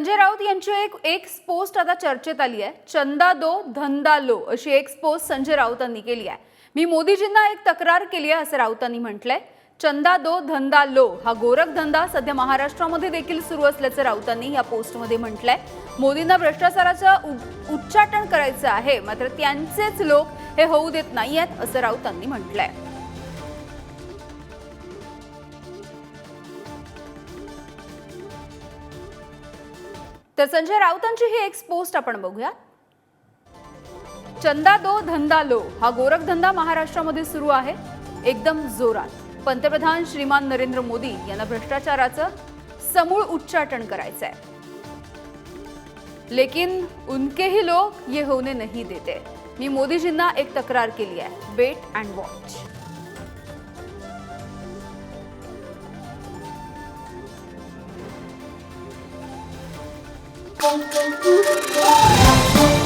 संजय राऊत यांची एक एक पोस्ट आता चर्चेत आली आहे. चंदा दो धंदा लो अशी एक पोस्ट संजय राऊतांनी केली आहे. मी मोदीजींना एक तक्रार केली आहे असं राऊतांनी म्हटलंय. चंदा दो धंदा लो हा गोरख धंदा सध्या महाराष्ट्रामध्ये देखील सुरू असल्याचं राऊतांनी या पोस्टमध्ये म्हटलंय. मोदींना भ्रष्टाचाराचं उ- उच्चाटन करायचं आहे मात्र त्यांचेच लोक हे होऊ देत नाही आहेत असं राऊतांनी म्हटलंय. तर संजय राऊतांची ही एक पोस्ट आपण बघूया चंदा दो धंदा लो. हा गोरखधंदा महाराष्ट्रामध्ये सुरू आहे. एकदम जोरात. पंतप्रधान श्रीमान नरेंद्र मोदी यांना भ्रष्टाचाराचं समूळ उच्चाटन करायचं आहे लेकिन उनकेही लोक ये होने नहीं देते. मी मोदीजींना एक तक्रार केली आहे. Weight and watch 今回のチャンピオンです。